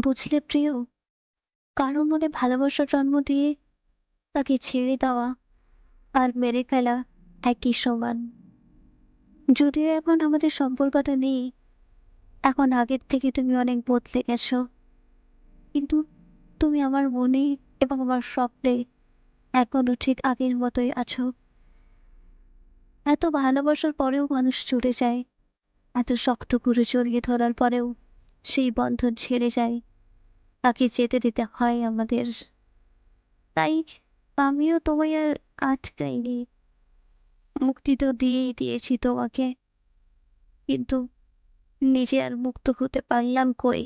বুঝলে প্রিয়, কারও মনে ভালোবাসা জন্ম দিয়ে তাকে ছেড়ে দেওয়া আর মেরে ফেলা একই সমান। যদিও এখন আমাদের সম্পর্কটা নেই, এখন আগের থেকে তুমি অনেক বদলে গেছো। কিন্তু তুমি আমার মনে এবং আমার স্বপ্নে এখনও ঠিক আগের মতোই আছো। এত ভালোবাসার পরেও মানুষ চলে যায়, এত শক্ত করে জড়িয়ে ধরার পরেও সেই বন্ধন ছেড়ে যায়। তাকে যেতে দিতে হয় আমাদের। তাই আমিও তোমায় আর আটকাইনি। মুক্তি তো দিয়েই দিয়েছি তোমাকে। কিন্তু নিজে আর মুক্ত হতে পারলাম কই?